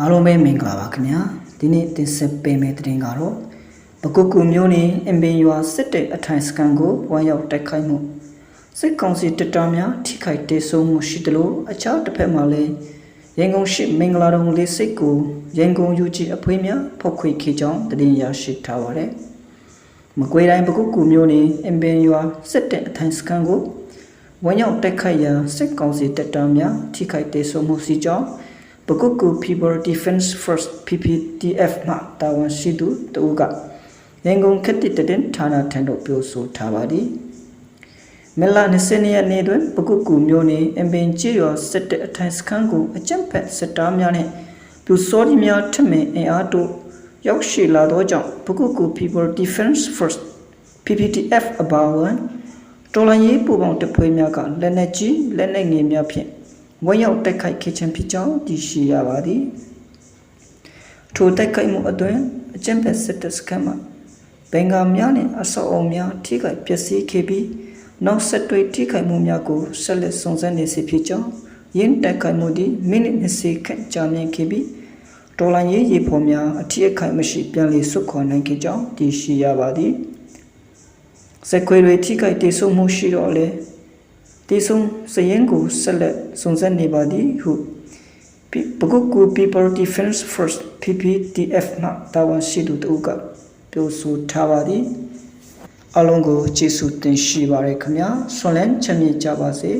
အားလုံးပဲမင်္ဂလာပါခင်ဗျာဒီနေ့တင်ဆက်ပေးမယ့်သတင်းကတော့ပကုတ်ကူမျိုးနေအင်ပင်ရွာစစ်တဲ့အထိုင်စကန်ကိုဝမ်းရောက်တိုက်ခိုက်မှုစစ်ကောင်စီတပ်သားများထိခိုက်ဒေဆုံးမှုရှိတယ်လို့အခြားတစ်ဖက်မှာလည်းရန်ကုန်ရှိမင်္ဂလာတုံလေးစိတ်ကိုရန်ကုန်ယူကြီးအဖွေးများဖောက်ခွေခေကြောင်းသတင်းရရှိထားပါတယ်မကွေးတိုင်းပကုတ်ကူမျိုးနေအင်ပင်ရွာစစ်တဲ့အထိုင်စကန်ကိုဝမ်းရောက်တိုက်ခိုက်ရာစစ်ကောင်စီတပ်သားများထိခိုက်ဒေဆုံးမှုရှိကြောင်း ပကုတ်ကူ People Defense First PPTF မှတာဝန်ရှိသူတဦးကရန်ကုန်ခေတ်တတဲ့ဌာနထံသို့ပြောဆိုထားပါသည်မလာ20ရက်နေ့တွင်ပကုတ်ကူမျိုးနေအင်ပင်ချီရောစစ်တဲ့အထိုင်စခန်းကိုအကြံဖက်စစ်သားများနှင့်ပြူစောဒီများထမင်အင်အားတို့ရောက်ရှိလာသောကြောင့်ပကုတ်ကူ People Defense First PPTF အပါအဝင်တော်လန်ရေးပူပေါင်းတပ်ဖွဲ့များကလက်နက်ကြီးလက်နက်ငယ်များဖြင့် ဝက်ရောက်တိုက်ခိုက်ခဲ့ခြင်းဖြစ်ကြောင်းသိရှိရပါသည်ထိုတိုက်ခိုက်မှုအတွင်းအကျင့်ဖက်စစ်တပ်စခန်းမှာဘင်္ဂါများနှင့်အဆောက်အအုံများထိခိုက်ပျက်စီးခဲ့ပြီးနောက်ဆက်တွဲထိခိုက်မှုများကိုဆက်လက်စုံစမ်းနေစေဖြစ်ကြောင်းယင်းတိုက်ခိုက်မှုသည်မိနစ်20ခန့်ကြာမြင့်ခဲ့ပြီးဒေါ်လာရေးရေပေါ်များအထီးအခိုက်မရှိပြန်လည်ဆုတ်ခွာနိုင်ခဲ့ကြောင်းသိရှိရပါသည်စက်ခွေတွေထိခိုက်ဒေဆုံးမှုရှိတော့လေ တေဆုံစရင်ကိုဆက်လက်စုံစမ်းနေပါသည်ဟုပကုတ်ကူ People Defense First PPDF မှတာဝန်ရှိသူတို့ကပြောဆိုထားပါသည်အလုံးကိုကျေးဇူးတင်ရှိပါရခင်ဗျာဆွန်လန်းချမ်းမြေ့ကြပါစေ